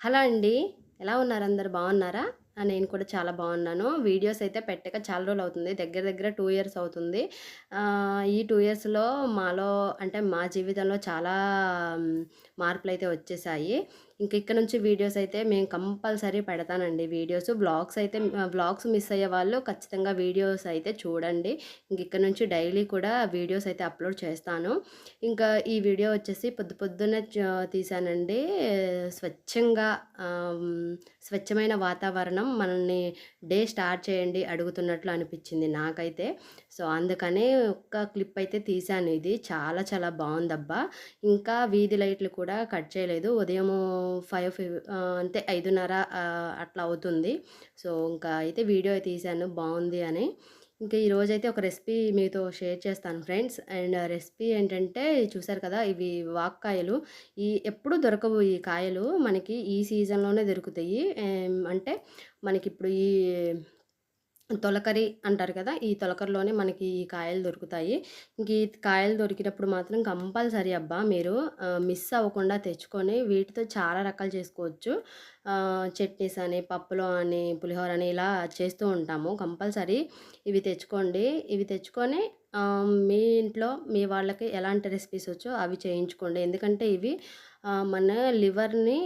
Hello అండి. ఎలా ఉన్నారు అందరు? బాగున్నారా? నేను కూడా చాలా బాగున్నాను. వీడియోస్ అయితే పెట్టక చాలా రోజులు అవుతుంది. దగ్గర దగ్గర టూ ఇయర్స్ అవుతుంది. ఈ టూ ఇయర్స్లో మాలో అంటే మా జీవితంలో చాలా మార్పులు అయితే వచ్చేసాయి. ఇంక ఇక్కడ నుంచి వీడియోస్ అయితే మేము కంపల్సరీ పెడతానండి వీడియోస్. బ్లాగ్స్ అయితే బ్లాగ్స్ మిస్ అయ్యే వాళ్ళు ఖచ్చితంగా వీడియోస్ అయితే చూడండి. ఇంక ఇక్కడ నుంచి డైలీ కూడా వీడియోస్ అయితే అప్లోడ్ చేస్తాను. ఇంకా ఈ వీడియో వచ్చేసి పొద్దు పొద్దున్నే తీశానండి తీసానండి. స్వచ్ఛంగా స్వచ్ఛమైన వాతావరణం మనల్ని డే స్టార్ట్ చేయండి అడుగుతున్నట్లు అనిపించింది నాకైతే. సో అందుకనే ఒక్క క్లిప్ అయితే తీసాను ఇది. చాలా చాలా బాగుందబ్బా. ఇంకా వీధి లైట్లు కూడా కట్ చేయలేదు. ఉదయము ఫైవ్ అంటే ఐదున్నర అట్లా అవుతుంది. సో ఇంకా అయితే వీడియో తీశాను బాగుంది అని. ఇంకా ఈరోజు అయితే ఒక రెసిపీ మీతో షేర్ చేస్తాను ఫ్రెండ్స్. అండ్ రెసిపీ ఏంటంటే చూసారు కదా ఇవి వాక్కాయలు ఈ ఎప్పుడు దొరకవు ఈ కాయలు. మనకి ఈ సీజన్లోనే దొరుకుతాయి. అంటే మనకి ఇప్పుడు ఈ తొలకరి అంటారు కదా ఈ తొలకరిలోనే మనకి ఈ కాయలు దొరుకుతాయి. ఇంక ఈ కాయలు దొరికినప్పుడు మాత్రం కంపల్సరీ అబ్బా మీరు మిస్ అవ్వకుండా తెచ్చుకొని వీటితో చాలా రకాలు చేసుకోవచ్చు. చట్నీస్ అని పప్పులో అని పులిహోర అని ఇలా చేస్తూ ఉంటాము. కంపల్సరీ ఇవి తెచ్చుకోండి. ఇవి తెచ్చుకొని మీ ఇంట్లో మీ వాళ్ళకి ఎలాంటి రెసిపీస్ వచ్చో అవి చేయించుకోండి. ఎందుకంటే ఇవి మన లివర్ని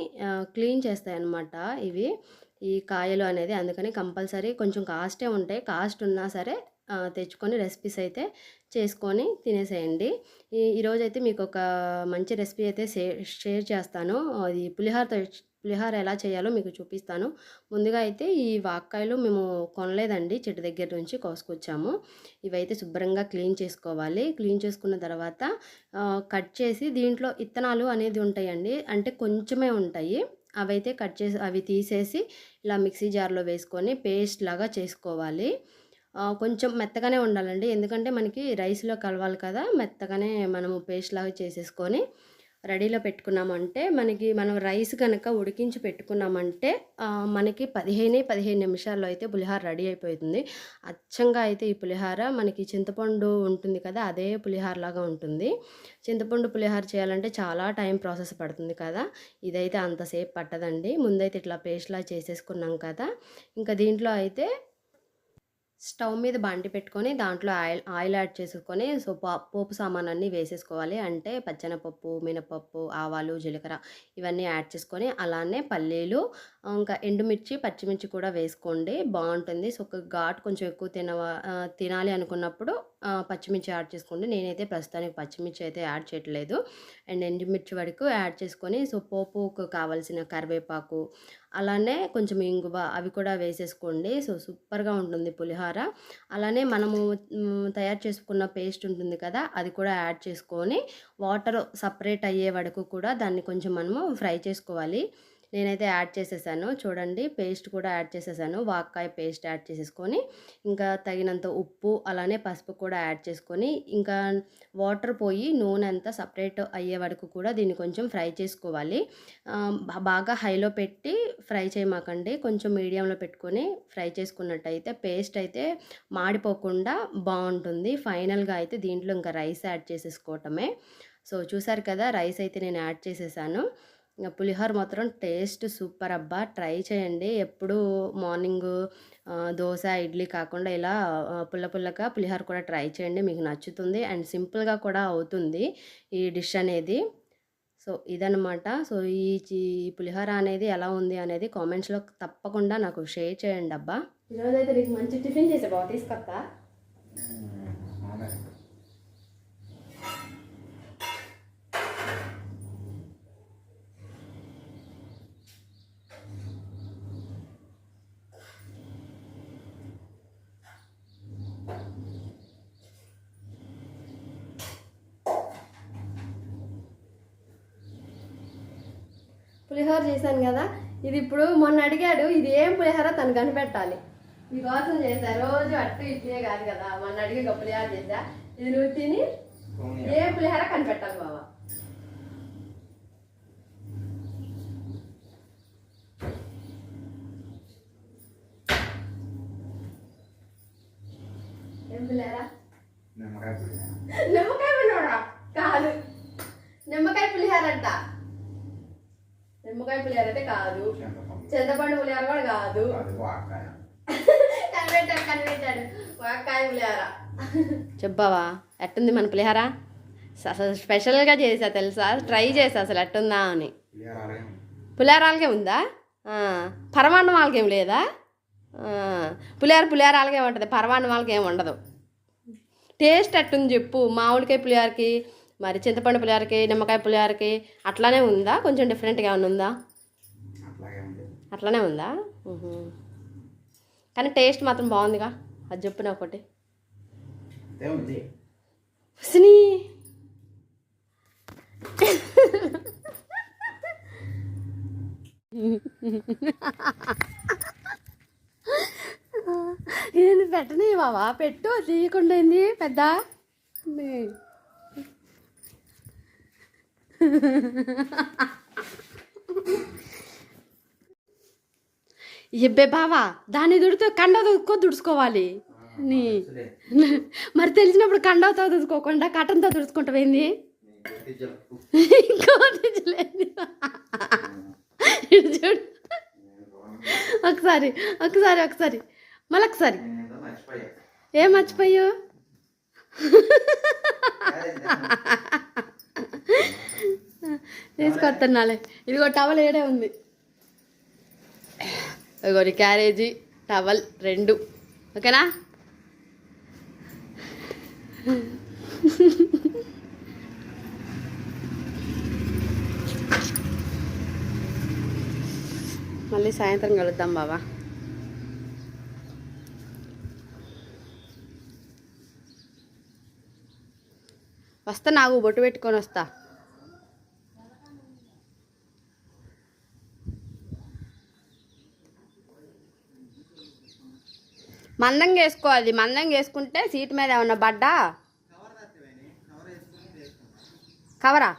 క్లీన్ చేస్తాయి అన్నమాట ఇవి. ఈ కాయలు అనేది అందుకని కంపల్సరీ కొంచెం కాస్టే ఉంటాయి. కాస్ట్ ఉన్నా సరే తెచ్చుకొని రెసిపీస్ అయితే చేసుకొని తినేసేయండి. ఈ మీకు ఒక మంచి రెసిపీ అయితే షేర్ షేర్ చేస్తాను. అది పులిహార పులిహోర ఎలా చేయాలో మీకు చూపిస్తాను. ముందుగా అయితే ఈ వాక్కాయలు మేము కొనలేదండి. చెట్టు దగ్గర నుంచి కోసుకొచ్చాము. ఇవైతే శుభ్రంగా క్లీన్ చేసుకోవాలి. క్లీన్ చేసుకున్న తర్వాత కట్ చేసి దీంట్లో ఇత్తనాలు అనేది ఉంటాయండి. అంటే కొంచెమే ఉంటాయి. అవైతే కట్ చేసి అవి తీసేసి ఇలా మిక్సీ జార్లో వేసుకొని పేస్ట్ లాగా చేసుకోవాలి. కొంచెం మెత్తగానే ఉండాలండి. ఎందుకంటే మనకి రైస్లో కలవాలి కదా మెత్తగానే మనము పేస్ట్ లాగా చేసేసుకొని రెడీలో పెట్టుకున్నామంటే మనకి మనం రైస్ కనుక ఉడికించి పెట్టుకున్నామంటే మనకి పదిహేను పదిహేను నిమిషాల్లో అయితే పులిహార రెడీ అయిపోతుంది. అచ్చంగా అయితే ఈ పులిహార మనకి చింతపండు ఉంటుంది కదా అదే పులిహార లాగా ఉంటుంది. చింతపండు పులిహార చేయాలంటే చాలా టైం ప్రాసెస్ పడుతుంది కదా ఇదైతే అంతసేపు పట్టదండి. ముందైతే ఇట్లా పేస్ట్లా చేసేసుకున్నాం కదా ఇంకా దీంట్లో అయితే స్టవ్ మీద బండి పెట్టుకొని దాంట్లో ఆయిల్ ఆయిల్ యాడ్ చేసుకొని సో పా- పోపు సామాన్ అన్నీ వేసేసుకోవాలి. అంటే పచ్చెనపప్పు మినపప్పు ఆవాలు జీలకర్ర ఇవన్నీ యాడ్ చేసుకొని అలానే పల్లీలు ఇంకా ఎండుమిర్చి పచ్చిమిర్చి కూడా వేసుకోండి. బాగుంటుంది. సో ఒక ఘాట్ కొంచెం ఎక్కువ తినవా తినాలి అనుకున్నప్పుడు పచ్చిమిర్చి యాడ్ చేసుకోండి. నేనైతే ప్రస్తుతానికి పచ్చిమిర్చి అయితే యాడ్ చేయట్లేదు. అండ్ ఎండుమిర్చి వరకు యాడ్ చేసుకొని సో పోపుకు కావాల్సిన కరివేపాకు అలానే కొంచెం ఇంగువ అవి కూడా వేసేసుకోండి. సో సూపర్గా ఉంటుంది పులిహోర. అలానే మనము తయారు చేసుకున్న పేస్ట్ ఉంటుంది కదా అది కూడా యాడ్ చేసుకొని వాటర్ సపరేట్ అయ్యే వరకు కూడా దాన్ని కొంచెం మనము ఫ్రై చేసుకోవాలి. నేనైతే యాడ్ చేసేసాను. చూడండి పేస్ట్ కూడా యాడ్ చేసేసాను. వాక్కాయ పేస్ట్ యాడ్ చేసేసుకొని ఇంకా తగినంత ఉప్పు అలానే పసుపు కూడా యాడ్ చేసుకొని ఇంకా వాటర్ పోయి నూనె అంతా సపరేట్ అయ్యే వరకు కూడా దీన్ని కొంచెం ఫ్రై చేసుకోవాలి. బాగా హైలో పెట్టి ఫ్రై చేయమాకండి. కొంచెం మీడియంలో పెట్టుకొని ఫ్రై చేసుకున్నట్టయితే పేస్ట్ అయితే మాడిపోకుండా బాగుంటుంది. ఫైనల్గా అయితే దీంట్లో ఇంకా రైస్ యాడ్ చేసేసుకోవటమే. సో చూసారు కదా రైస్ అయితే నేను యాడ్ చేసేసాను. పులిహోర మాత్రం టేస్ట్ సూపర్ అబ్బా. ట్రై చేయండి. ఎప్పుడు మార్నింగ్ దోశ ఇడ్లీ కాకుండా ఇలా పుల్ల పుల్లగా పులిహోర కూడా ట్రై చేయండి. మీకు నచ్చుతుంది. అండ్ సింపుల్గా కూడా అవుతుంది ఈ డిష్ అనేది. సో ఇదనమాట సో ఈ పులిహోర అనేది ఎలా ఉంది అనేది కామెంట్స్లో తప్పకుండా నాకు షేర్ చేయండి అబ్బా. ఈరోజు అయితే నీకు మంచి టిఫిన్ చేసే బాగా తీసుకొస్తా పులిహోర చేశాను కదా ఇది ఇప్పుడు మొన్న అడిగాడు ఇది ఏం పులిహోర తను కనిపెట్టాలి. మీకోసం చేశా రోజు అట్టు ఇడ్లీ కాదు కదా మొన్న అడిగి ఒక పులిహోర చేశా. ఇది నువ్వు తిని ఏ పులిహోర కనిపెట్టాలి బాబా ఏం పులిహోర? నిమ్మకాయ పులిహోర. నిమ్మకాయ పులిహోర కాదు. నిమ్మకాయ పులిహోర అంట. నిమ్మకాయ పులిహార అయితే కాదు. చింతపండు. పులిహార కూడా కాదు. అది వాకాయ కనిపెట్టాడు కనిపెట్టాడు. వాకాయ పులిహార. చెప్పావా? ఎట్టుంది మన పులిహార? అసలు స్పెషల్గా చేసా తెలుసా? ట్రై చేసా అసలు ఎట్టుందా అని. పులిహోర అలాగే ఉంది. పులిహారాలకే ఉందా? ఆ, పరమాన్నం వాళ్ళకి లేదా? పులిహార పులిహార వాళ్ళకే ఉంటుంది పరమాన్నం వాళ్ళకి ఏం ఉండదు. టేస్ట్ ఎట్టుంది చెప్పు మామిడికాయ పులిహారకి మరి చింతపండు పులిహారకి నిమ్మకాయ పులిహారకి అట్లానే ఉందా? కొంచెం డిఫరెంట్గా ఏమైనా ఉందా? అట్లానే ఉందా. కానీ టేస్ట్ మాత్రం బాగుందిగా. అది చెప్పు నాకు ఒకటి హుస్ని. ఏంది పెట్టని బావా? పెట్టు తీయకుండా ఏంది? పెద్ద. ఇబ్బే బావా దాన్ని దుడితే కండ దుడుకో దుడుచుకోవాలి. నీ మరి తెలిసినప్పుడు కండతో దుడుకోకుండా కటన్తో దుడుచుకుంటావేంది చూడు. ఒకసారి ఒకసారి ఒకసారి. మళ్ళీ ఒకసారి నేను ఏదో మర్చిపోయా. ఏం మర్చిపోయావు? తీసుకొస్తున్నాలే. ఇదిగో టవల్ ఏడే ఉంది. ఇదిగో క్యారేజీ టవల్ రెండు. ఓకేనా? మళ్ళీ సాయంత్రం కలుద్దాం బాబా వస్తా నాకు బొట్టు పెట్టుకొని వస్తా. మందంగా వేసుకోవాలి మందంగా వేసుకుంటే సీట్ మీద ఏమన్నా బడ్డా కవరా?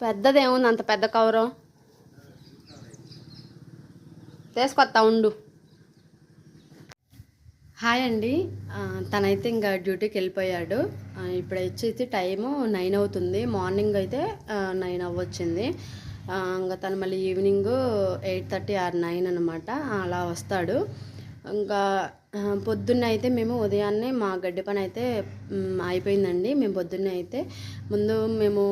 పెద్దదేముంది అంత పెద్ద కవరు. తీసుకొస్తా ఉండు. హాయ్ అండి. తనైతే ఇంకా డ్యూటీకి వెళ్ళిపోయాడు. ఇప్పుడు వచ్చేసి టైము నైన్ అవుతుంది. మార్నింగ్ అయితే నైన్ అవ్వచ్చింది. ఇంకా తను మళ్ళీ evening eight thirty or nine అనమాట అలా వస్తాడు. ఇంకా పొద్దున్న అయితే మేము ఉదయాన్నే మా గడ్డి పని అయితే అయిపోయిందండి. మేము పొద్దున్నే అయితే ముందు మేము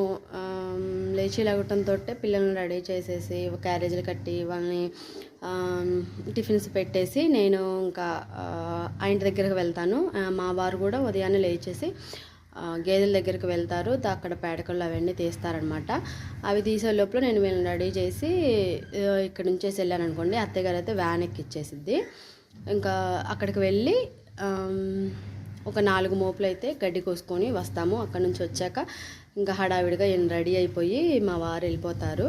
లేచి లేవటంతో పిల్లల్ని రెడీ చేసేసి క్యారేజీలు కట్టి వాళ్ళని టిఫిన్స్ పెట్టేసి నేను ఇంకా ఆ, ఇంటి దగ్గరకు వెళ్తాను. మా వారు కూడా ఉదయాన్నే లేచేసి గేదెల దగ్గరికి వెళ్తారు. అక్కడ పేడకళ్ళు అవన్నీ తీస్తారనమాట. అవి తీసే లోపల నేను వీళ్ళని రెడీ చేసి ఇక్కడ నుంచేసి వెళ్ళాను అనుకోండి అత్తయ్య గారు అయితే వ్యాన్ ఎక్కిచ్చేసిద్ది. ఇంకా అక్కడికి వెళ్ళి ఒక నాలుగు మోపులు అయితే గడ్డి కోసుకొని వస్తాము. అక్కడ నుంచి వచ్చాక ఇంకా హడావిడిగా నేను రెడీ అయిపోయి మా వారు వెళ్ళిపోతారు.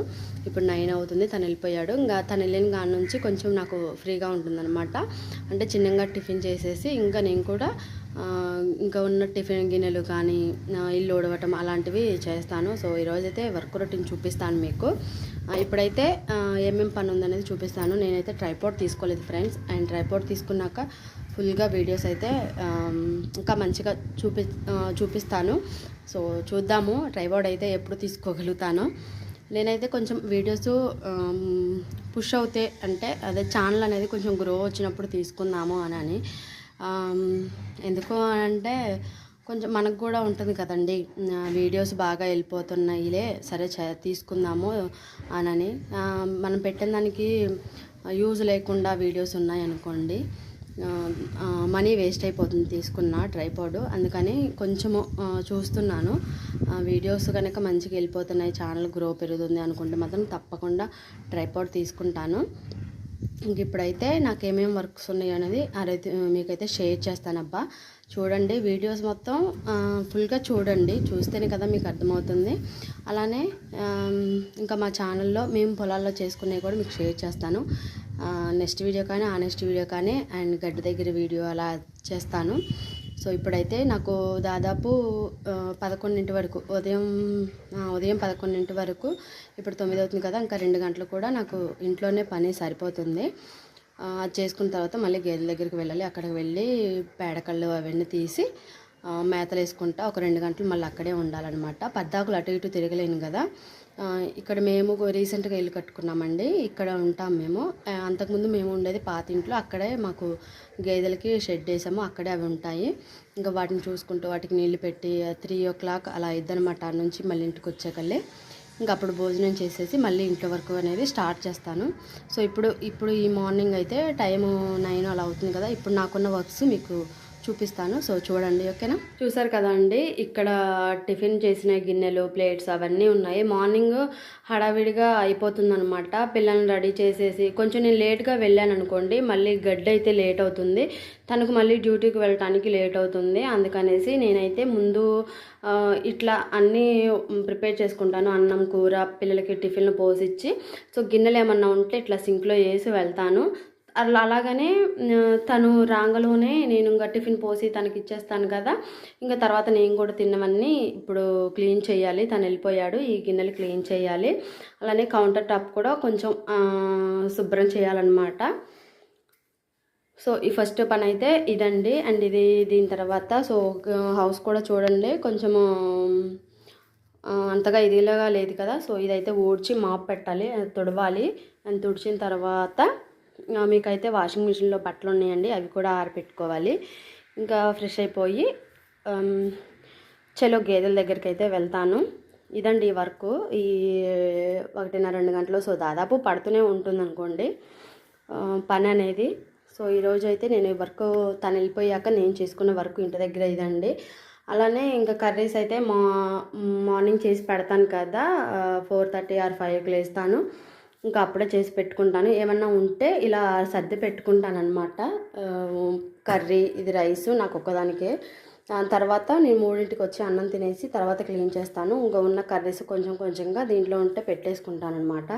ఇప్పుడు నైన్ అవుతుంది తను వెళ్ళిపోయాడు. ఇంకా తను వెళ్ళిన కాడ నుంచి కొంచెం నాకు ఫ్రీగా ఉంటుందన్నమాట. అంటే చిన్నగా టిఫిన్ చేసేసి ఇంకా నేను కూడా ఇంకా ఉన్న టిఫిన్ గిన్నెలు కానీ ఇల్లు ఉడవటం అలాంటివి చేస్తాను. సో ఈరోజైతే వర్క్ రొటీన్ చూపిస్తాను మీకు. ఇప్పుడైతే ఏమేం పని ఉందనేది చూపిస్తాను. నేనైతే ట్రైపోర్ట్ తీసుకోలేదు ఫ్రెండ్స్. అండ్ ట్రైపోర్ట్ తీసుకున్నాక ఫుల్గా వీడియోస్ అయితే ఇంకా మంచిగా చూపి చూపిస్తాను. సో చూద్దాము. ట్రైపోర్డ్ అయితే ఎప్పుడు తీసుకోగలుగుతాను. నేనైతే కొంచెం వీడియోస్ పుష్ అవుతే అంటే అదే ఛానల్ అనేది కొంచెం గ్రో వచ్చినప్పుడు తీసుకుందాము అని అని. ఎందుకు అంటే కొంచెం మనకు కూడా ఉంటుంది కదండి. వీడియోస్ బాగా వెళ్ళిపోతున్నాయిలే. సరే చ- తీసుకుందాము అనని. మనం పెట్టిన దానికి యూజ్ లేకుండా వీడియోస్ ఉన్నాయి అనుకోండి. మనీ వేస్ట్ అయిపోతుంది తీసుకున్న ట్రైపాడ్. అందుకని కొంచెము చూస్తున్నాను. ఆ, వీడియోస్ కనుక మంచిగా వెళ్ళిపోతున్నాయి ఛానల్ గ్రో పెరుగుతుంది అనుకుంటే మాత్రం తప్పకుండా ట్రైపాడ్ తీసుకుంటాను. ఇంక ఇప్పుడైతే నాకు ఏమేమి వర్క్స్ ఉన్నాయి అనేది అదైతే మీకైతే షేర్ చేస్తానబ్బా. చూడండి వీడియోస్ మొత్తం ఫుల్గా చూడండి. చూస్తేనే కదా మీకు అర్థమవుతుంది. అలానే ఇంకా మా ఛానల్లో మేము పొలాల్లో చేసుకునేవి కూడా మీకు షేర్ చేస్తాను. నెక్స్ట్ వీడియో కానీ ఆ నెక్స్ట్ వీడియో కానీ అండ్ గడ్డి దగ్గర వీడియో అలా చేస్తాను. సో ఇప్పుడైతే నాకు దాదాపు పదకొండింటి వరకు ఉదయం ఉదయం పదకొండింటి వరకు ఇప్పుడు తొమ్మిది అవుతుంది కదా ఇంకా రెండు గంటలు కూడా నాకు ఇంట్లోనే పని సరిపోతుంది. అది చేసుకున్న తర్వాత మళ్ళీ గేదెల దగ్గరికి వెళ్ళాలి. అక్కడికి వెళ్ళి పేడకళ్ళు అవన్నీ తీసి మేతలు వేసుకుంటా ఒక రెండు గంటలు మళ్ళీ అక్కడే ఉండాలన్నమాట. పద్దాకులు అటు ఇటు తిరగలేను కదా. ఇక్కడ మేము రీసెంట్గా ఇల్లు కట్టుకున్నామండి. ఇక్కడ ఉంటాం మేము. అంతకుముందు మేము ఉండేది పాత ఇంట్లో. అక్కడే మాకు గేదెలకి షెడ్ వేసాము. అక్కడే అవి ఉంటాయి. ఇంకా వాటిని చూసుకుంటూ వాటికి నీళ్ళు పెట్టి త్రీ ఓ క్లాక్ అలా ఇద్దనమాట నుంచి మళ్ళీ ఇంటికి వచ్చేకల్లే ఇంకా అప్పుడు భోజనం చేసేసి మళ్ళీ ఇంట్లో వర్క్ అనేది స్టార్ట్ చేస్తాను. సో ఇప్పుడు ఇప్పుడు ఈ మార్నింగ్ అయితే టైము నైన్ అలా అవుతుంది కదా. ఇప్పుడు నాకున్న వర్క్స్ మీకు చూపిస్తాను. సో చూడండి ఓకేనా? చూసారు కదండి ఇక్కడ టిఫిన్ చేసిన గిన్నెలు ప్లేట్స్ అవన్నీ ఉన్నాయి. మార్నింగ్ హడావిడిగా అయిపోతుందనమాట పిల్లల్ని రెడీ చేసేసి కొంచెం నేను లేట్గా వెళ్ళాను అనుకోండి మళ్ళీ గడ్డ అయితే లేట్ అవుతుంది. తనకు మళ్ళీ డ్యూటీకి వెళ్ళటానికి లేట్ అవుతుంది. అందుకనేసి నేనైతే ముందు ఇట్లా అన్నీ ప్రిపేర్ చేసుకుంటాను. అన్నం కూర పిల్లలకి టిఫిన్లు పోసిచ్చి సో గిన్నెలు ఏమన్నా ఉంటే ఇట్లా సింక్లో వేసి వెళ్తాను. అలా అలాగనే తను రాంగలోనే నేను ఇంకా టిఫిన్ పోసి తనకి ఇచ్చేస్తాను కదా. ఇంకా తర్వాత నేను కూడా తిన్నవన్నీ ఇప్పుడు క్లీన్ చేయాలి. తను వెళ్ళిపోయాడు. ఈ గిన్నెలు క్లీన్ చేయాలి. అలానే కౌంటర్ టాప్ కూడా కొంచెం శుభ్రం చేయాలన్నమాట. సో ఈ ఫస్ట్ పని అయితే ఇదండి. అండ్ ఇది దీని తర్వాత సో హౌస్ కూడా చూడండి. కొంచెము అంతగా ఇదిలాగా లేదు కదా. సో ఇదైతే ఊడ్చి మాప్ పెట్టాలి. అది తుడవాలి. అండ్ తుడిచిన తర్వాత మీకైతే వాషింగ్ మిషన్లో బట్టలు ఉన్నాయండి అవి కూడా ఆరబెట్టుకోవాలి ఇంకా ఫ్రెష్ అయిపోయి చలో గేదెల దగ్గరికి అయితే వెళ్తాను. ఇదండి ఈ వర్క్. ఈ ఒకటిన్నర రెండు గంటలు సో దాదాపు పడుతూనే ఉంటుంది అనుకోండి పని అనేది. సో ఈరోజు అయితే నేను ఈ వర్క్ తను వెళ్ళిపోయాక నేను చేసుకున్న వర్క్ ఇంటి దగ్గర ఇదండి. అలానే ఇంకా కర్రీస్ అయితే మా మార్నింగ్ చేసి పెడతాను కదా ఫోర్ థర్టీ ఆర్ ఫైవ్కి లేస్తాను. ఇంకా అప్పుడే చేసి పెట్టుకుంటాను. ఏమన్నా ఉంటే ఇలా సర్ది పెట్టుకుంటాను అనమాట కర్రీ ఇది రైస్ నాకు ఒక్కదానికే. దాని తర్వాత నేను మూడింటికి వచ్చి అన్నం తినేసి తర్వాత క్లీన్ చేస్తాను. ఇంకా ఉన్న కర్రీస్ కొంచెం కొంచెంగా దీంట్లో ఉంటే పెట్టేసుకుంటాను అనమాట